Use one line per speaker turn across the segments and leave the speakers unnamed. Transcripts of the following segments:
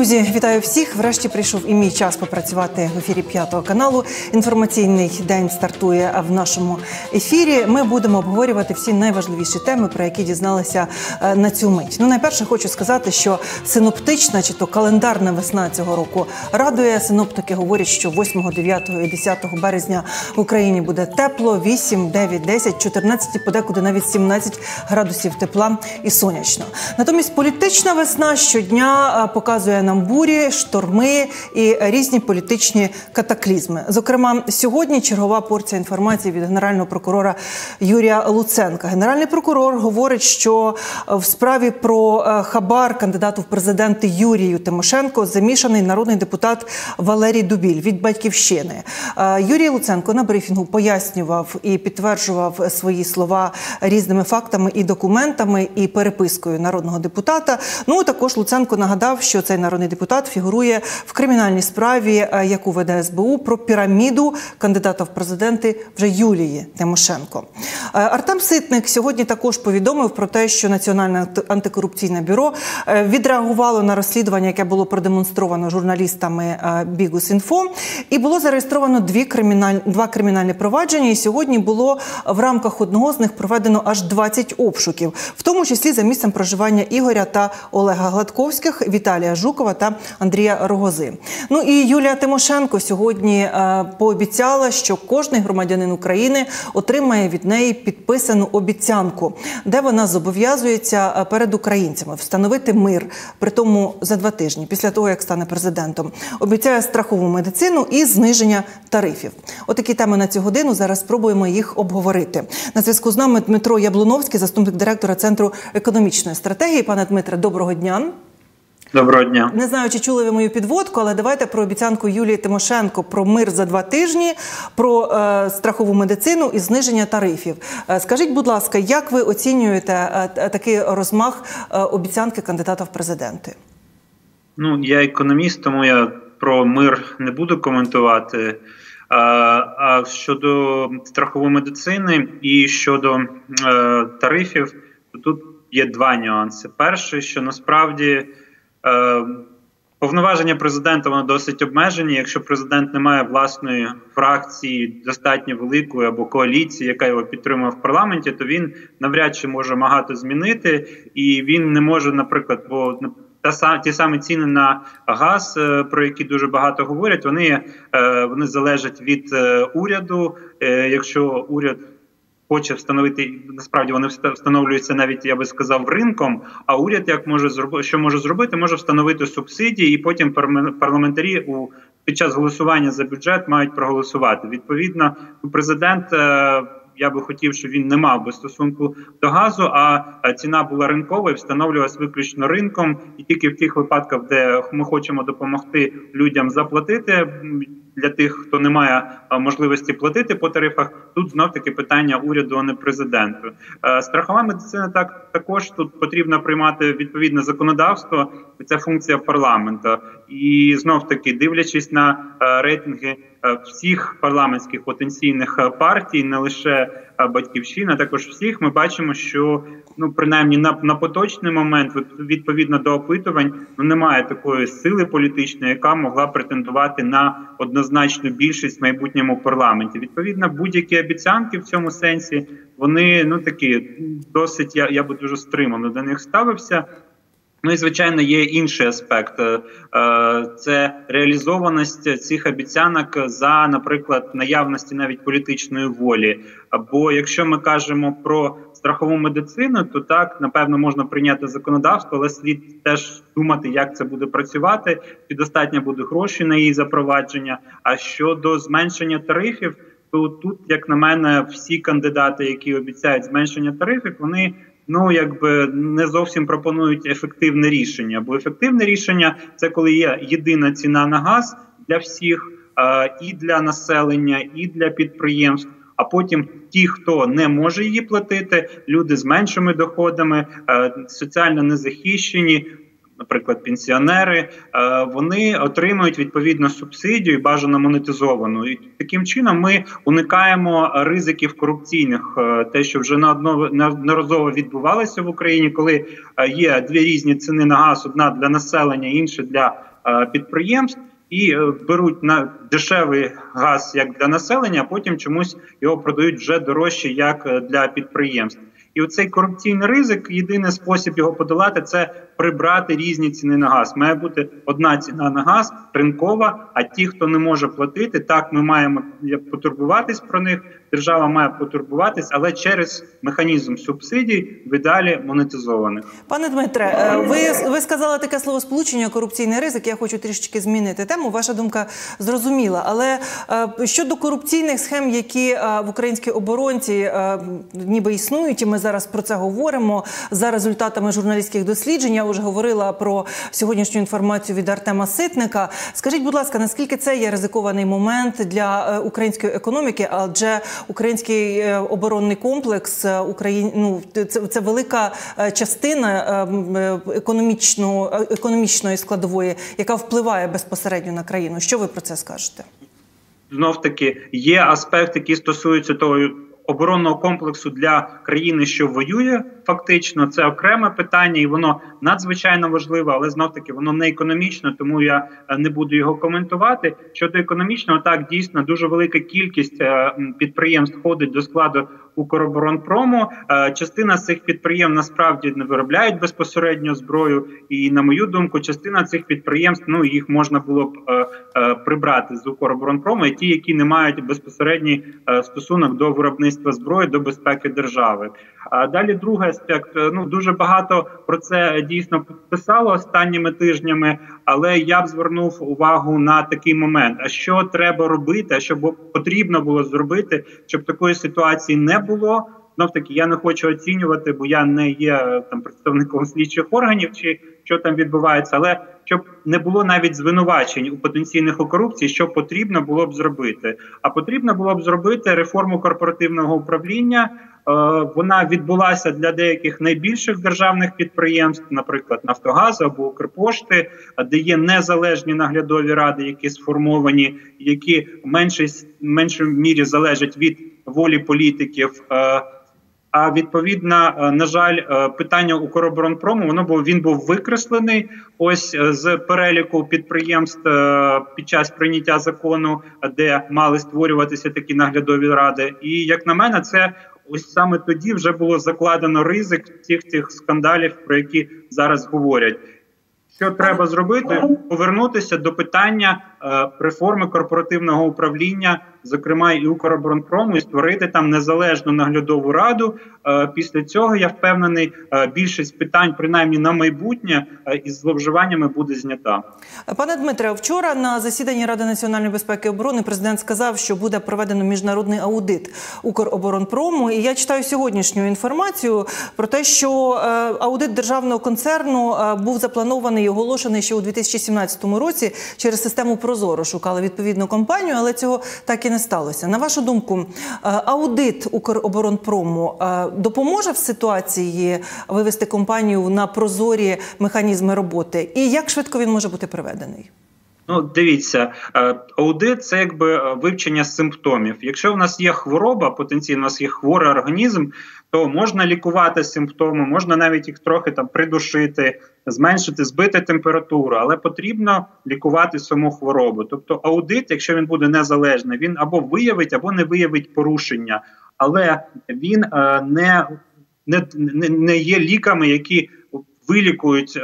друзі, вітаю всіх. Врешті прийшов і мій час попрацювати в ефірі п'ятого каналу. Інформаційний день стартує в нашому ефірі. Ми будемо обговорювати всі найважливіші теми, про які дізналися е, на цю мить. Ну, найперше хочу сказати, що синоптична чи то календарна весна цього року радує. Синоптики говорять, що 8, 9 і 10 березня в Україні буде тепло, 8, 9, 10, 14, подекуди навіть 17 градусів тепла і сонячно. Натомість політична весна щодня е, показує нам бурі, шторми і різні політичні катаклізми. Зокрема, сьогодні чергова порція інформації від генерального прокурора Юрія Луценка. Генеральний прокурор говорить, що в справі про е, хабар кандидату в президенти Юрію Тимошенко замішаний народний депутат Валерій Дубіль від батьківщини. Е, Юрій Луценко на брифінгу пояснював і підтверджував свої слова різними фактами і документами і перепискою народного депутата. Ну також Луценко нагадав, що цей народний депутат фігурує в кримінальній справі, е, яку веде СБУ про піраміду кандидата в президенти вже Юлії Тимошенко. Е, Артем Ситник сьогодні також повідомив про те, що Національне антикорупційне бюро е, відреагувало на розслідування, яке було продемонстровано журналістами Бігус.Інфо, і було зареєстровано дві криміналь... два кримінальні провадження. І сьогодні було в рамках одного з них проведено аж 20 обшуків, в тому числі за місцем проживання Ігоря та Олега Гладковських, Віталія Жукова та Андрія Рогози. Ну і Юлія Тимошенко сьогодні е, пообіцяла, що кожний громадянин України отримає від неї підписану обіцянку, де вона зобов'язується е, перед українцями встановити мир, при тому за два тижні після того як стане президентом. Обіцяє страхову медицину і зниження тарифів. Отакі теми на цю годину. Зараз спробуємо їх обговорити. На зв'язку з нами Дмитро Яблуновський, заступник директора центру економічної стратегії. Пане Дмитре, доброго дня.
Доброго дня.
Не знаю, чи чули ви мою підводку, але давайте про обіцянку Юлії Тимошенко про мир за два тижні, про е, страхову медицину і зниження тарифів. Е, скажіть, будь ласка, як ви оцінюєте е, такий розмах е, обіцянки кандидата в президенти?
Ну я економіст, тому я про мир не буду коментувати. А, а щодо страхової медицини і щодо е, тарифів, то тут є два нюанси. Перший, що насправді. Е, повноваження президента воно досить обмежені. Якщо президент не має власної фракції, достатньо великої або коаліції, яка його підтримує в парламенті, то він навряд чи може багато змінити, і він не може, наприклад, бо та ті самі ціни на газ, е, про які дуже багато говорять, вони е, вони залежать від уряду. Якщо уряд хоче встановити насправді вони встановлюються навіть я би сказав ринком. А уряд як може зробити, що може зробити, може встановити субсидії, і потім парламентарі у під час голосування за бюджет мають проголосувати. Відповідно, президент. Е, я би хотів, щоб він не мав би стосунку до газу, а ціна була ринкова і встановлювалась виключно ринком, і тільки в тих випадках, де ми хочемо допомогти людям заплатити для тих, хто не має можливості платити по тарифах. Тут знов таки питання уряду, а не президенту. Е, страхова медицина так також тут потрібно приймати відповідне законодавство. Це функція парламенту, і знов таки дивлячись на е, рейтинги. Е, всіх парламентських потенційних е, партій, не лише е, батьківщина, також всіх, ми бачимо, що ну принаймні на на поточний момент, відповідно до опитувань, ну немає такої сили політичної, яка могла претендувати на однозначну більшість в майбутньому парламенті. Відповідно, будь-які обіцянки в цьому сенсі вони ну такі досить. Я я би дуже стримано до них ставився. Ну і звичайно є інший аспект е, це реалізованість цих обіцянок за, наприклад, наявності навіть політичної волі. Або якщо ми кажемо про страхову медицину, то так напевно можна прийняти законодавство, але слід теж думати, як це буде працювати, і достатньо буде грошей на її запровадження. А щодо зменшення тарифів, то тут, як на мене, всі кандидати, які обіцяють зменшення тарифів, вони ну якби не зовсім пропонують ефективне рішення. Бо ефективне рішення це коли є єдина ціна на газ для всіх, і для населення, і для підприємств. А потім ті, хто не може її платити, люди з меншими доходами, соціально незахищені, наприклад, пенсіонери, е, вони отримують відповідно субсидію, бажано монетизовану. І таким чином ми уникаємо ризиків корупційних, е, те, що вже неодноразово відбувалося в Україні, коли е, є дві різні ціни на газ: одна для населення, інша для підприємств. І беруть на дешевий газ як для населення, а потім чомусь його продають вже дорожче як для підприємств. І оцей корупційний ризик, єдиний спосіб його подолати це прибрати різні ціни на газ. Має бути одна ціна на газ ринкова. А ті, хто не може платити, так ми маємо потурбуватись про них. Держава має потурбуватись, але через механізм субсидій видалі монетизованих.
Пане Дмитре, е, ви ви сказали таке слово сполучення корупційний ризик. Я хочу трішечки змінити тему. Ваша думка зрозуміла. Але е, щодо корупційних схем, які е, в українській оборонці ніби існують, і ми зараз про це говоримо за результатами журналістських досліджень. Вже говорила про сьогоднішню інформацію від Артема Ситника. Скажіть, будь ласка, наскільки це є ризикований момент для української економіки? Адже український е, оборонний комплекс е, Україн... ну, це, це велика е, частина економічно, економічної складової, яка впливає безпосередньо на країну. Що ви про це скажете?
Знов таки є аспект, який стосується того оборонного комплексу для країни, що воює, фактично це окреме питання, і воно надзвичайно важливе, але знов таки воно не економічно, тому я е, не буду його коментувати. Щодо економічного, так дійсно дуже велика кількість е, підприємств входить до складу Укроборонпрому. Е, частина цих підприємств насправді не виробляють безпосередньо зброю, і на мою думку, частина цих підприємств ну їх можна було б прибрати з Укроборонпрому, і ті, які не мають безпосередній стосунок до виробництва зброї, до безпеки держави. А далі другий аспект. Ну дуже багато про це дійсно писало останніми тижнями, але я б звернув увагу на такий момент: а що треба робити, а що потрібно було зробити, щоб такої ситуації не було. Знов таки я не хочу оцінювати, бо я не є там представником слідчих органів, чи що там відбувається, але щоб не було навіть звинувачень у потенційних у корупції, що потрібно було б зробити. А потрібно було б зробити реформу корпоративного управління. Е, вона відбулася для деяких найбільших державних підприємств, наприклад, Нафтогазу або Укрпошти, де є незалежні наглядові ради, які сформовані, які в меншій меншій мірі залежать від волі політиків. Е, а відповідно, е, на жаль, питання Укроборонпрому воно був він був викреслений. Ось з переліку підприємств під час прийняття закону, де мали створюватися такі наглядові ради. І як на мене, це ось саме тоді вже було закладено ризик всіх цих скандалів, про які зараз говорять. Що треба зробити? Повернутися до питання е, реформи корпоративного управління зокрема і Укроборонпрому, і створити там незалежну наглядову раду. Е, після цього я впевнений, е, більшість питань, принаймні на майбутнє, е, із зловживаннями буде знята.
Пане Дмитре, вчора на засіданні Ради національної безпеки і оборони президент сказав, що буде проведено міжнародний аудит Укроборонпрому. І я читаю сьогоднішню інформацію про те, що аудит державного концерну був запланований і оголошений ще у 2017 році через систему Прозоро шукали відповідну компанію, але цього так і не сталося. На вашу думку, е, аудит Укроборонпрому е, допоможе в ситуації вивести компанію на прозорі механізми роботи, і як швидко він може бути проведений?
Ну, дивіться, е, аудит це якби вивчення симптомів. Якщо в нас є хвороба, потенційно у нас є хворий організм, то можна лікувати симптоми, можна навіть їх трохи там придушити, зменшити, збити температуру, але потрібно лікувати саму хворобу. Тобто, аудит, якщо він буде незалежний, він або виявить, або не виявить порушення, але він е, не, не, не є ліками, які вилікують.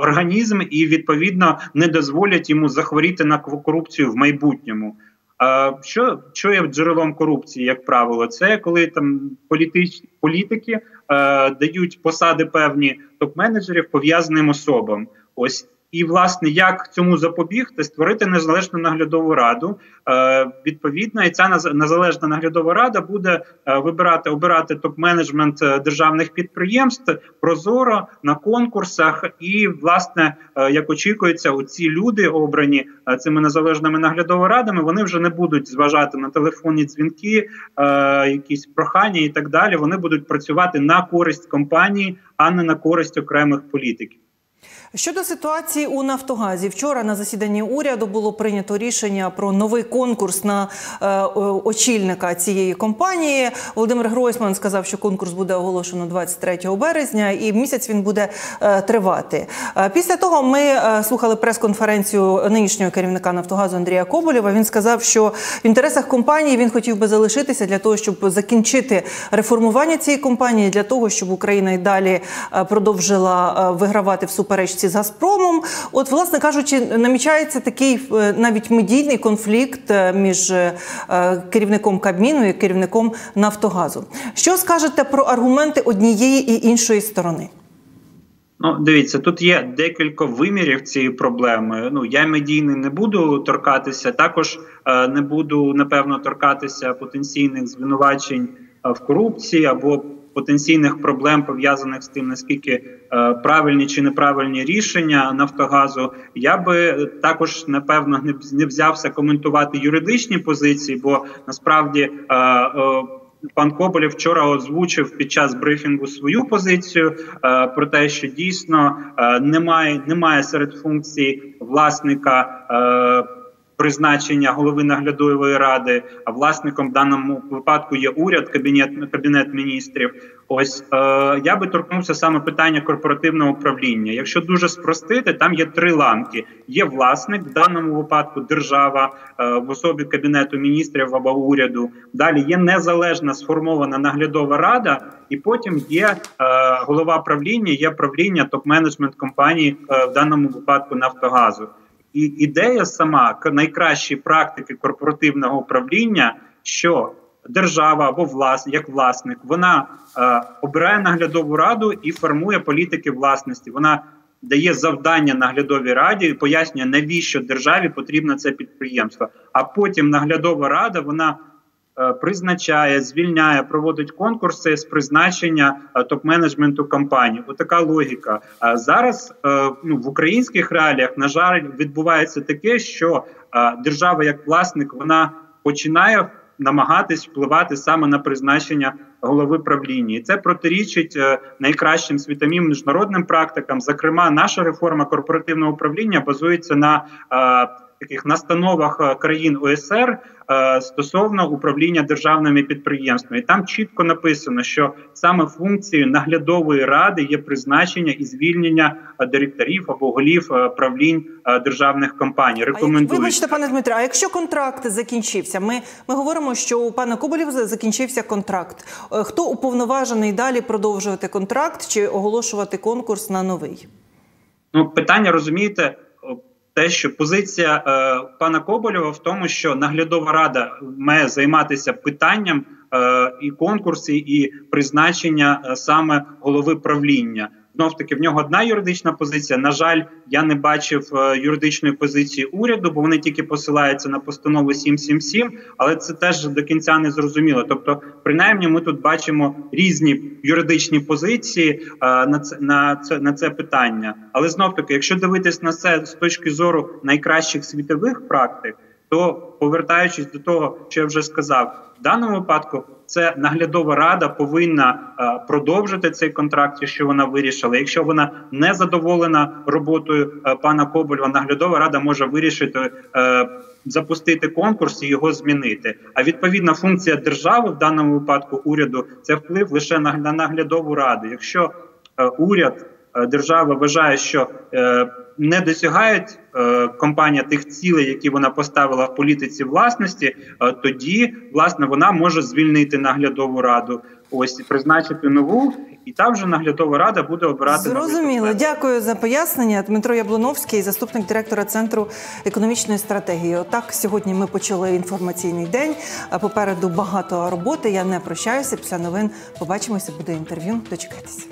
Організм і відповідно не дозволять йому захворіти на корупцію в майбутньому. Що що є джерелом корупції, як правило, це коли там політичні політики е, дають посади певні топ-менеджерів пов'язаним особам. Ось і власне як цьому запобігти, створити незалежну наглядову раду. Е, Відповідно, і ця незалежна наглядова рада буде е, вибирати обирати топ-менеджмент е, державних підприємств прозоро на конкурсах. І, власне, е, як очікується, оці люди обрані цими незалежними наглядовими радами, вони вже не будуть зважати на телефонні дзвінки, е, якісь прохання і так далі. Вони будуть працювати на користь компанії, а не на користь окремих політиків.
Щодо ситуації у Нафтогазі, вчора на засіданні уряду було прийнято рішення про новий конкурс на е, очільника цієї компанії. Володимир Гройсман сказав, що конкурс буде оголошено 23 березня, і місяць він буде е, тривати. Е, після того ми слухали прес-конференцію нинішнього керівника Нафтогазу Андрія Коболєва. Він сказав, що в інтересах компанії він хотів би залишитися для того, щоб закінчити реформування цієї компанії, для того, щоб Україна й далі продовжила вигравати в суперечці з Газпромом. От, власне кажучи, намічається такий е, навіть медійний конфлікт е, між е, керівником Кабміну і керівником Нафтогазу. Що скажете про аргументи однієї і іншої сторони?
Ну, дивіться, тут є декілька вимірів цієї проблеми. Ну я медійний не буду торкатися. Також е, не буду напевно торкатися потенційних звинувачень в корупції або потенційних проблем пов'язаних з тим, наскільки е, правильні чи неправильні рішення Нафтогазу, я би також напевно не, взявся коментувати юридичні позиції, бо насправді. Е, е, Пан Коболєв вчора озвучив під час брифінгу свою позицію е, про те, що дійсно е, немає немає серед функцій власника е, призначення голови наглядової ради, а власником в даному випадку є уряд, кабінет кабінет міністрів. Ось е, я би торкнувся саме питання корпоративного управління. Якщо дуже спростити, там є три ланки: є власник в даному випадку держава е, в особі кабінету міністрів або уряду. Далі є незалежна сформована наглядова рада, і потім є е, голова правління, є правління топ-менеджмент компанії е, в даному випадку Нафтогазу. І ідея сама найкращі практики корпоративного управління, що держава або власник, як власник, вона е, обирає наглядову раду і формує політики власності. Вона дає завдання наглядовій раді і пояснює, навіщо державі потрібно це підприємство. А потім наглядова рада вона призначає, звільняє, проводить конкурси з призначення е, топ-менеджменту компанії. Отака логіка. Зараз е, ну в українських реаліях на жаль відбувається таке, що держава як власник вона починає. Намагатись впливати саме на призначення голови правління, і це протирічить найкращим світовим міжнародним практикам. Зокрема, наша реформа корпоративного управління базується на таких настановах е, країн ОСР е, стосовно управління державними підприємствами. І Там чітко написано, що саме функцією наглядової ради є призначення і звільнення е, директорів або голів правлінь державних компаній. Рекомендую.
Вибачте, пане Дмитре. А якщо контракт закінчився, ми ми говоримо, що у пана Коболєва закінчився контракт. Хто уповноважений далі продовжувати контракт чи оголошувати конкурс на новий?
Ну питання розумієте те, що позиція е, пана Коболєва в тому, що наглядова рада має займатися питанням е, і конкурсі, і призначення е, саме голови правління знов таки в нього одна юридична позиція. На жаль, я не бачив е, юридичної позиції уряду, бо вони тільки посилаються на постанову 777, але це теж до кінця не зрозуміло. Тобто, принаймні, ми тут бачимо різні юридичні позиції е, на це на це на це питання. Але знов таки, якщо дивитись на це з точки зору найкращих світових практик то повертаючись до того, що я вже сказав, в даному випадку це наглядова рада повинна е, продовжити цей контракт, якщо вона вирішила. Якщо вона не задоволена роботою е, пана Кобольва, наглядова рада може вирішити е, запустити конкурс і його змінити. А відповідна функція держави в даному випадку уряду це вплив лише на наглядову раду. Якщо уряд держава вважає, що е, не досягають е, компанія тих цілей, які вона поставила в політиці власності, тоді власне вона може звільнити наглядову раду. Ось призначити нову, і там вже наглядова рада буде обирати
Зрозуміло. Дякую за пояснення. Дмитро Яблуновський, заступник директора центру економічної стратегії. Отак сьогодні ми почали інформаційний день. Попереду багато роботи. Я не прощаюся. Після новин побачимося. Буде інтерв'ю. Дочекайтеся.